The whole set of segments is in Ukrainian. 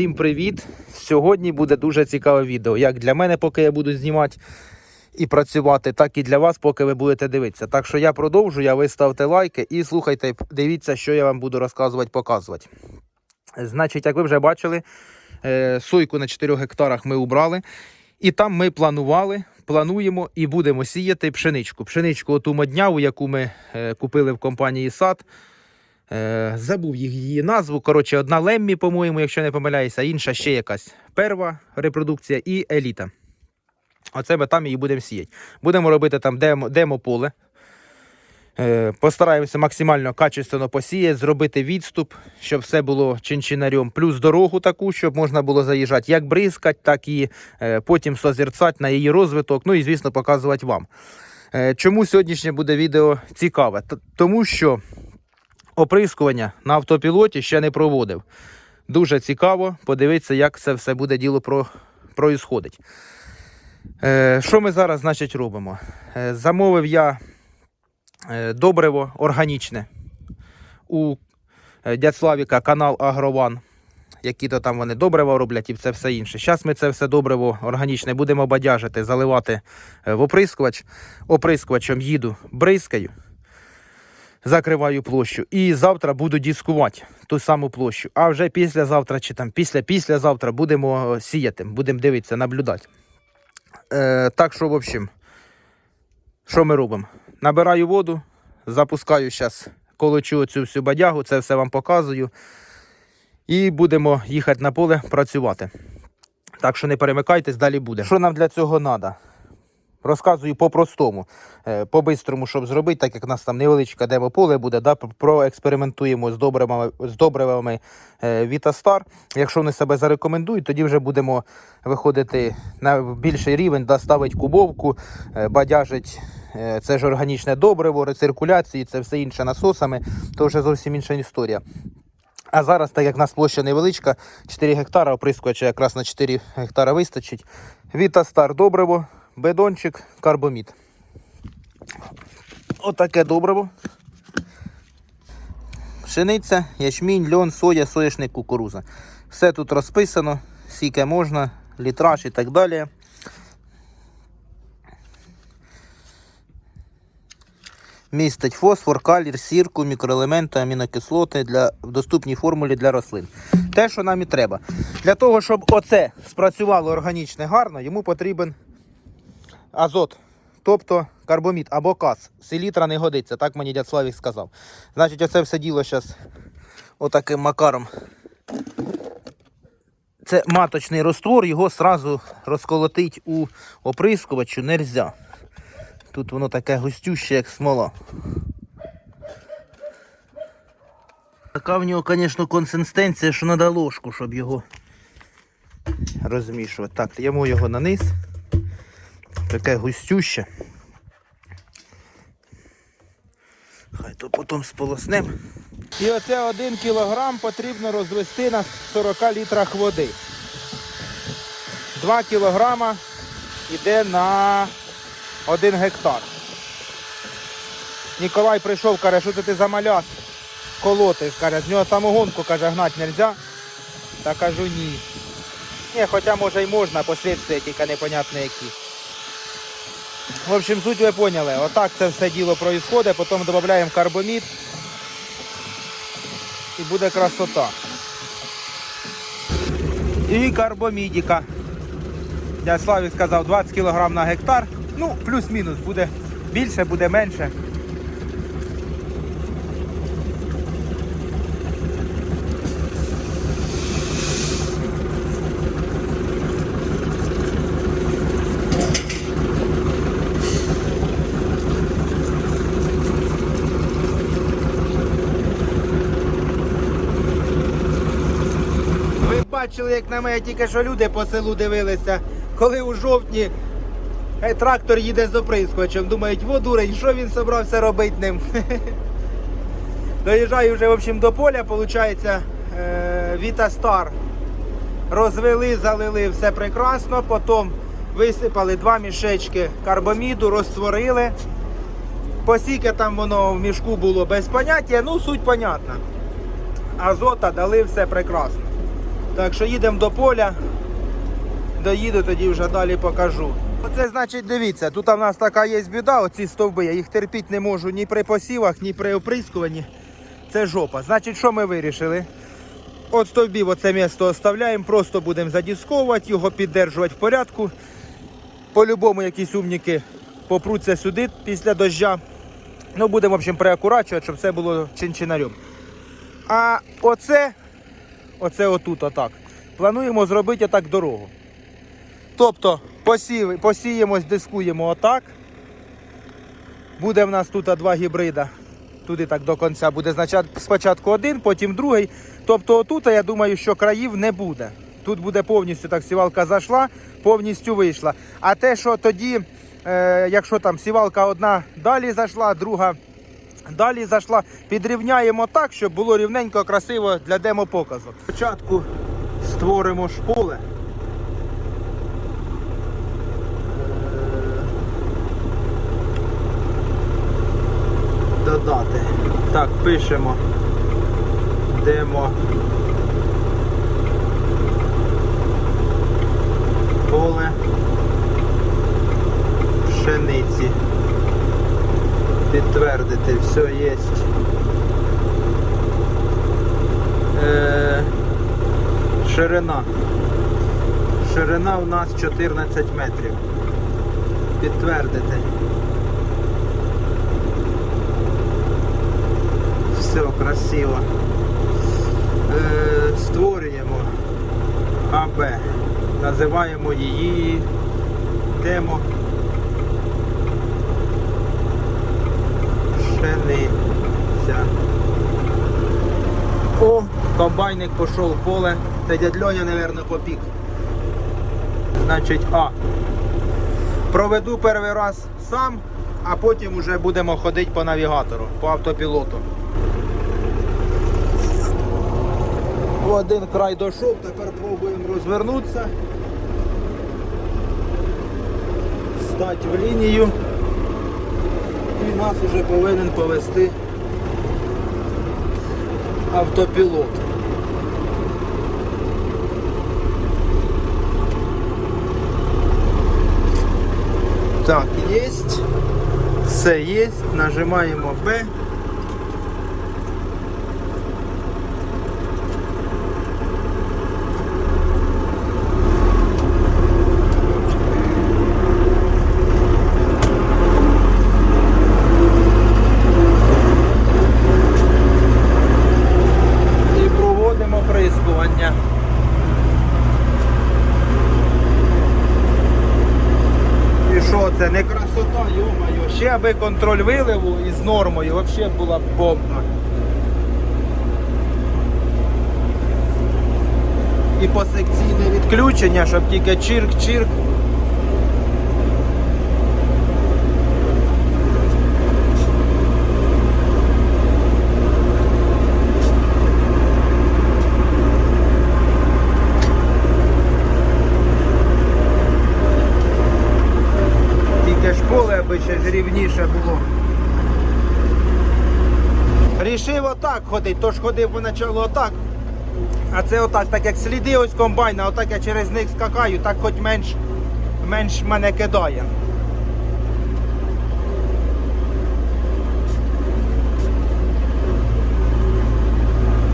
Всім привіт! Сьогодні буде дуже цікаве відео. Як для мене, поки я буду знімати і працювати, так і для вас, поки ви будете дивитися. Так що я продовжую, а ви ставте лайки і слухайте, дивіться, що я вам буду розказувати, показувати. Значить, як ви вже бачили, е, сойку на 4 гектарах ми убрали. І там ми планували, плануємо і будемо сіяти пшеничку. Пшеничку оту модняву, яку ми е, купили в компанії сад. Е, забув її назву. Коротше, одна Леммі, по-моєму, якщо не помиляюся, а інша ще якась перва репродукція і еліта. Оце ми там її будемо сіяти. Будемо робити там демо, демо-поле. Е, Постараємося максимально качественно посіяти, зробити відступ, щоб все було чинчинарем. Плюс дорогу таку, щоб можна було заїжджати як бризкати, так і е, потім созерцати на її розвиток. Ну і, звісно, показувати вам. Е, Чому сьогоднішнє буде відео цікаве? Тому що оприскування на автопілоті ще не проводив. Дуже цікаво подивитися, як це все буде діло про, проїсходить. Е, що ми зараз, значить, робимо? Е, замовив я е, добриво органічне у е, канал Агрован. Які то там вони добрива роблять і це все інше. Зараз ми це все добриво органічне будемо бадяжити, заливати е, в оприскувач. Оприскувачем їду, бризкаю закриваю площу. І завтра буду дискувати ту саму площу. А вже післязавтра чи там після післязавтра будемо е, сіяти, будемо дивитися, наблюдати. Е, так що, в общем, що ми робимо? Набираю воду, запускаю зараз, колочу цю всю бадягу, це все вам показую. І будемо їхати на поле працювати. Так що не перемикайтесь, далі буде. Що нам для цього треба? Розказую по-простому, е, по-бистрому, щоб зробити, так як у нас там невеличке демо-поле буде, да, проекспериментуємо з добривами, з добривами е, Вітастар. Якщо вони себе зарекомендують, тоді вже будемо виходити на більший рівень, да, ставити кубовку, е, бадяжить. Це ж органічне добриво, рециркуляції, це все інше насосами, то вже зовсім інша історія. А зараз, так як в нас площа невеличка, 4 гектара, оприскувача якраз на 4 гектара вистачить. Вітастар добриво, бедончик, карбомід. Отаке добриво. Пшениця, ячмінь, льон, соя, соняшник, кукуруза. Все тут розписано, скільки можна, літраж і так далі. Містить фосфор, калір, сірку, мікроелементи, амінокислоти для, в доступній формулі для рослин. Те, що нам і треба. Для того, щоб оце спрацювало органічне гарно, йому потрібен азот, тобто карбомід або каз. Селітра не годиться, так мені дядь Славік сказав. Значить, оце все діло зараз отаким макаром. Це маточний роствор, його сразу розколотить у оприскувачу нельзя. Тут воно таке густюще, як смола. Така в нього, звісно, консистенція, що треба ложку, щоб його розмішувати. Так, лємо його на низ. Таке густюще. Хай то потім сполоснем. І оце один кілограм потрібно розвести на 40 літрах води. 2 кілограма йде на 1 гектар. Ніколай прийшов, каже, що ти за маляс колоти. Каже, з нього самогонку каже, гнати не можна. Та кажу ні. Ні, хоча може й можна, послідствия тільки непонятно які. В общем, суть ви поняли. Отак це все діло проїсходить, потім додаємо карбомід і буде красота. І карбомідіка. Я Славі сказав 20 кг на гектар. Ну, плюс-мінус, буде більше, буде менше. Ви бачили, як на мене тільки що люди по селу дивилися, коли у жовтні е, трактор їде з оприскувачем. Думають, во дурень, що він собрався робити ним. Доїжджаю вже в общем, до поля, виходить, Віта Стар. Розвели, залили все прекрасно, потім висипали два мішечки карбоміду, розтворили. Посіки там воно в мішку було без поняття, ну суть понятна. Азота дали все прекрасно. Так що їдемо до поля. Доїду, тоді вже далі покажу. Оце значить, дивіться, тут у нас така є біда, оці стовби, я їх терпіти не можу ні при посівах, ні при оприскуванні. Це жопа. Значить, що ми вирішили? От стовбів оце місто оставляємо, просто будемо задісковувати, його піддержувати в порядку. По-любому якісь умніки попруться сюди після дождя. Ну, будемо, в общем, приакурачувати, щоб все було чин-чинарем. А оце, оце отут, отак. Плануємо зробити отак дорогу. Тобто посів, посіємось, дискуємо отак. Буде в нас тут два гібрида. Туди так до кінця буде спочатку один, потім другий. Тобто отут, я думаю, що країв не буде. Тут буде повністю так сівалка зайшла, повністю вийшла. А те, що тоді, е, якщо там сівалка одна далі зайшла, друга далі зайшла, підрівняємо так, щоб було рівненько, красиво для демопоказу. Спочатку створимо шполе. Додати. Так, пишемо демо поле пшениці. Підтвердити, все є. Е, ширина. Ширина у нас 14 метрів. Підтвердити. Все красиво. Е, створюємо АБ. Називаємо її демо пшениця. О, комбайник пішов в поле. Це дядь Льоня, мабуть, попік. Значить, А. Проведу перший раз сам, а потім вже будемо ходити по навігатору, по автопілоту. Один край дійшов, тепер пробуємо розвернутися. Стати в лінію. І нас вже повинен повести автопілот. Так, є. Все є. Нажимаємо Б. І проводимо прискування. І що це? Не красота, Аби контроль виливу із нормою, взагалі була б бомба. І посекційне відключення, щоб тільки чирк-чирк. Тільки школи, аби ще ж рівніше було. Отак ходити, тож ходив поначалу отак. А це отак, так як сліди ось комбайна, отак я через них скакаю, так хоч менш, менш мене кидає.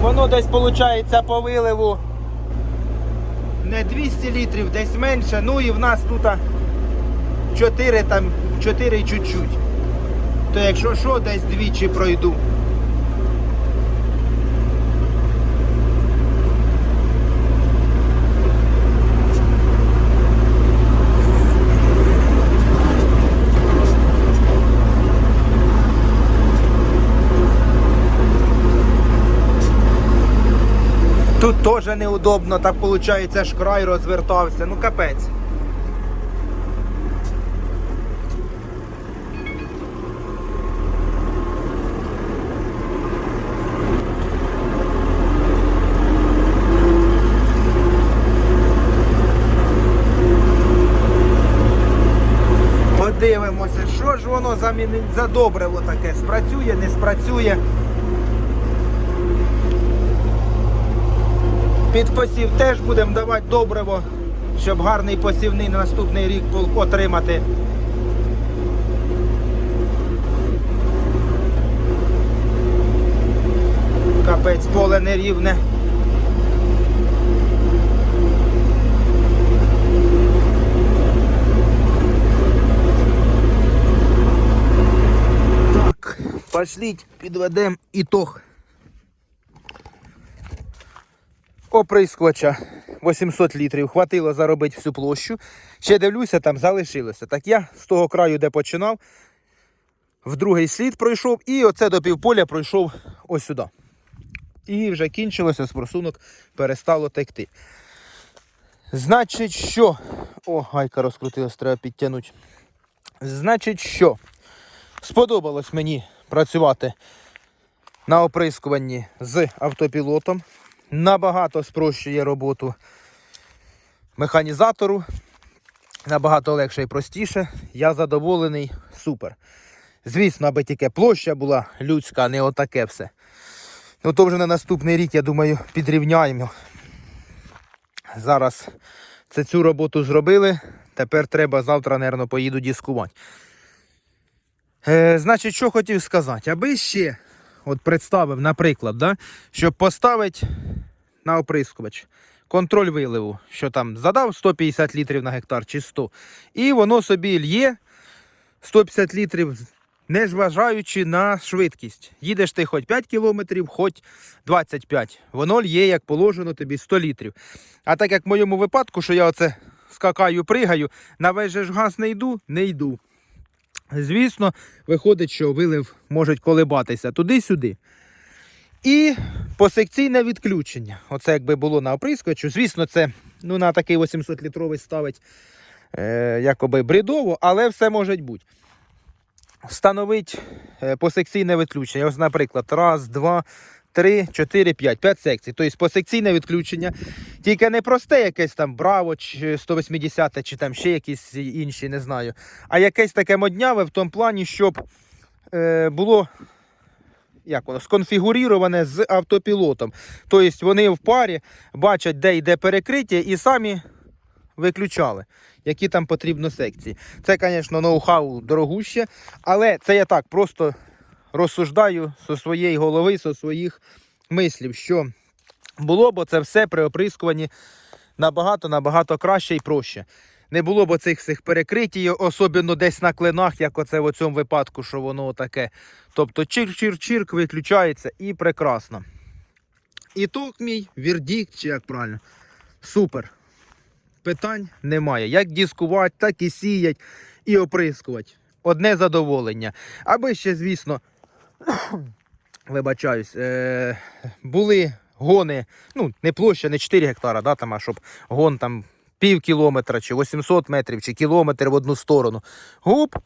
Воно десь виходить по виливу не 200 літрів, десь менше. Ну і в нас тут 4 там, 4 чуть-чуть. То якщо що, десь двічі пройду. Тут теж неудобно, так виходить, аж край розвертався. Ну капець. Подивимося, що ж воно за, за добриво таке, спрацює, не спрацює. Під посів теж будемо давати добриво, щоб гарний посівний на наступний рік отримати. Капець поле нерівне. Так, пошліть, підведемо ітог. Оприскувача 800 літрів. Хватило заробити всю площу. Ще дивлюся, там залишилося. Так я з того краю, де починав, в другий слід пройшов, і оце до півполя пройшов ось сюди. І вже кінчилося, з просунок перестало текти. Значить, що. О, гайка розкрутилась, треба підтягнути. Значить, що? Сподобалось мені працювати на оприскуванні з автопілотом. Набагато спрощує роботу механізатору. Набагато легше і простіше. Я задоволений, супер. Звісно, аби тільки площа була людська, а не отаке все. Ну то вже на наступний рік, я думаю, підрівняємо. Зараз це цю роботу зробили. Тепер треба завтра, мабуть, поїду дискувати. Е, значить, що хотів сказати, аби ще от представив, наприклад, да, щоб поставити на оприскувач контроль виливу, що там задав 150 літрів на гектар чи 100, і воно собі лє 150 літрів, не зважаючи на швидкість. Їдеш ти хоч 5 кілометрів, хоч 25. Воно лє, як положено, тобі 100 літрів. А так як в моєму випадку, що я оце скакаю, пригаю, на весь же газ не йду, не йду. Звісно, виходить, що вилив можуть колебатися туди-сюди. І посекційне відключення. Оце якби було на оприскувачу. Звісно, це ну, на такий 800-літровий ставить е, якоби брідово, але все може бути. Встановить е, посекційне відключення. Ось, наприклад, раз, два, три, чотири, п'ять. П'ять секцій. Тобто посекційне відключення. Тільки не просте якесь там Браво, чи 180 чи там ще якісь інші, не знаю. А якесь таке модняве в тому плані, щоб е, було як воно, сконфігуріроване з автопілотом. Тобто вони в парі бачать, де йде перекриття, і самі виключали, які там потрібно секції. Це, звісно, ноу-хау дорогуще, але це я так просто розсуждаю зі своєї голови, зі своїх мислів, що було б це все при оприскуванні набагато-набагато краще і проще. Не було б оцих всіх перекриттів, особливо десь на клинах, як оце в цьому випадку, що воно таке. Тобто чирк-чирк-чирк виключається і прекрасно. Ітог мій, вердикт, чи як правильно. Супер. Питань немає. Як дискувати, так і сіять, і оприскувати. Одне задоволення. Аби ще, звісно, вибачаюсь, е- були гони, ну, не площа, не 4 гектара, да, там, а щоб гон там пів кілометра, чи 800 метрів, чи кілометр в одну сторону. Гуп.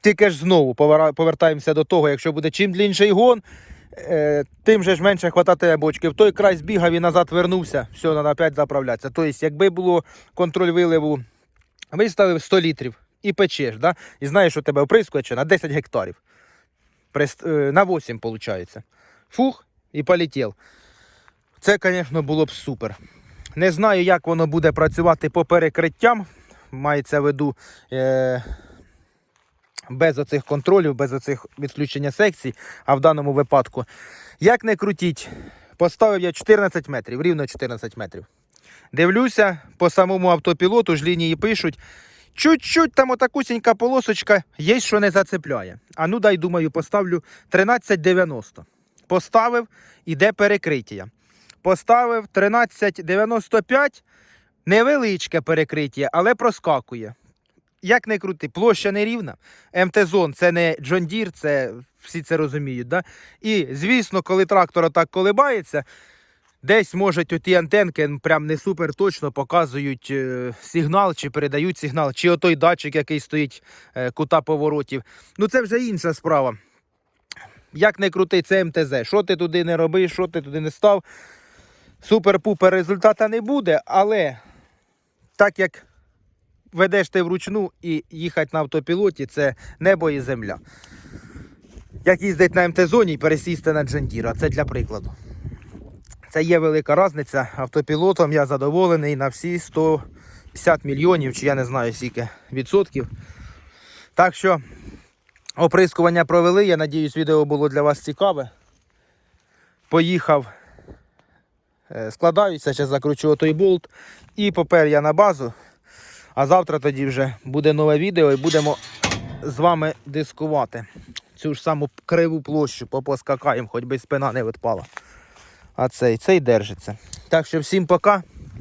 Тільки ж знову повертаємося до того, якщо буде чим длінший гон, е, тим же ж менше хвататиме бочки. В той край збігав і назад вернувся, все, треба опять заправлятися. Тобто, якби було контроль виливу, виставив 100 літрів і печеш, да? і знаєш, що тебе оприскувача на 10 гектарів. Е, На 8, виходить. Фух, і полетів. Це, звісно, було б супер. Не знаю, як воно буде працювати по перекриттям. Мається в виду е, без оцих контролів, без оцих відключення секцій, а в даному випадку. Як не крутіть, поставив я 14 метрів, рівно 14 метрів. Дивлюся, по самому автопілоту ж лінії пишуть. Чуть-чуть там отакусінька полосочка є, що не зацепляє. А ну дай, думаю, поставлю 1390. Поставив, іде перекриття. Поставив 1395, невеличке перекриття, але проскакує. Як не крути, площа не рівна. МТ-зон це не Джон Дір, це всі це розуміють. Да? І звісно, коли трактор отак колибається, десь можуть оті антенки прям не супер точно показують е, сигнал чи передають сигнал, чи отой датчик, який стоїть е, кута поворотів. Ну це вже інша справа. Як не крути, це МТЗ. Що ти туди не роби, що ти туди не став. Супер-пупер результата не буде, але так як ведеш ти вручну і їхати на автопілоті це небо і земля. Як їздить на МТ-зоні і пересісти на Джендіра, це для прикладу. Це є велика різниця. Автопілотом я задоволений на всі 150 мільйонів, чи я не знаю скільки відсотків. Так що оприскування провели. Я надіюсь, відео було для вас цікаве. Поїхав, е, складаюся, зараз закручу той болт. І попер я на базу. А завтра тоді вже буде нове відео і будемо з вами дискувати. Цю ж саму криву площу попоскакаємо, хоч би спина не відпала. А цей, цей держиться. Так що всім пока.